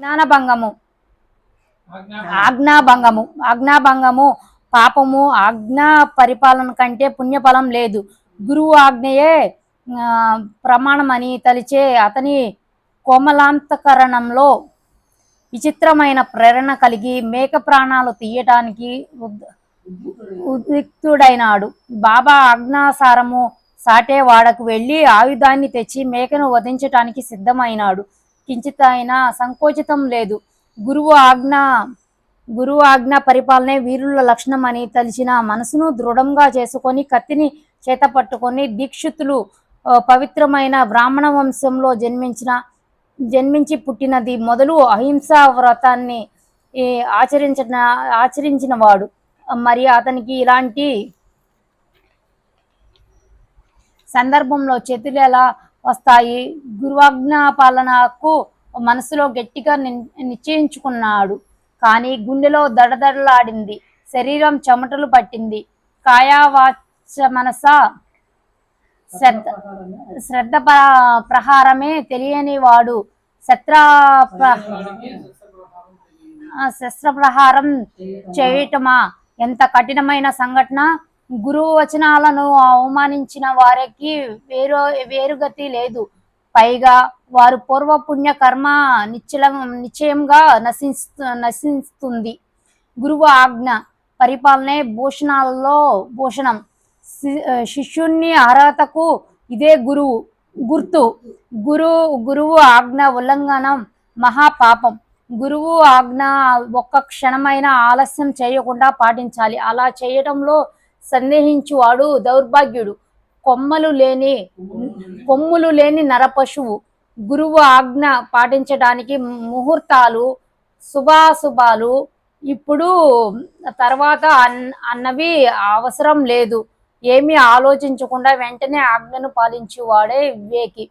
జ్ఞానభంగము. ఆజ్ఞాభంగము. ఆజ్ఞాభంగము. పాపము ఆజ్ఞా పరిపాలన కంటే పుణ్యఫలం లేదు. గురువు ఆజ్ఞయే ప్రమాణమని తలిచే అతని కోమలాంతకరణంలో విచిత్రమైన ప్రేరణ కలిగి మేక ప్రాణాలు తీయటానికి ఉద్- ఉద్రిక్తుడైనాడు. బాబా ఆజ్ఞాసారము సాటే వాడకు వెళ్ళి ఆయుధాన్ని తెచ్చి మేకను వధించటానికి సిద్ధమైనాడు. కించితైనా సంకోచితం లేదు. గురువు ఆజ్ఞ గురువు ఆజ్ఞ పరిపాలనే వీరుల లక్షణం అని తలిచిన మనసును దృఢంగా చేసుకొని కత్తిని చేత పట్టుకొని దీక్షితులు పవిత్రమైన బ్రాహ్మణ వంశంలో జన్మించిన జన్మించి పుట్టినది మొదలు అహింసా వ్రతాన్ని ఈ, ఆచరించిన ఆచరించిన వాడు మరి అతనికి ఇలాంటి సందర్భంలో చేతులు ఎలా వస్తాయి. గురువాజ్ఞా పాలనకు మనసులో గట్టిగా ని- నిశ్చయించుకున్నాడు. కానీ గుండెలో దడదడలాడింది. శరీరం చెమటలు పట్టింది. కాయావాచ మనస శ్రద్ధ శ్రద్ధ ప్ర- ప్రహారమే తెలియని వాడు శత్ర ప్ర- ఆ, శస్త్రప్రహారం చేయటమా? ఎంత కఠినమైన సంఘటన? గురువు వచనాలను అవమానించిన వారికి వేరు వేరుగతి లేదు. పైగా వారు పూర్వ పుణ్య కర్మ నిశ్చలం నిశ్చయంగా నశిస్తు నశిస్తుంది. గురువు ఆజ్ఞ పరిపాలనే భూషణాలలో భూషణం. శి- శిష్యుణ్ణి అర్హతకు ఇదే గురువు గుర్తు. గురు గురువు ఆజ్ఞ ఉల్లంఘనం మహాపాపం. గురువు ఆజ్ఞ ఒక్క క్షణమైన ఆలస్యం చేయకుండా పాటించాలి. అలా చేయటంలో సన్నిహించువాడు దౌర్భాగ్యుడు. కొమ్మలు లేని కొమ్ములు లేని నరపశువు గురువు ఆజ్ఞ పాటించడానికి ముహూర్తాలు శుభాశుభాలు ఇప్పుడు తర్వాత అన్- అన్నవి అవసరం లేదు. ఏమీ ఆలోచించకుండా వెంటనే ఆజ్ఞను పాలించేవాడే వివేకి.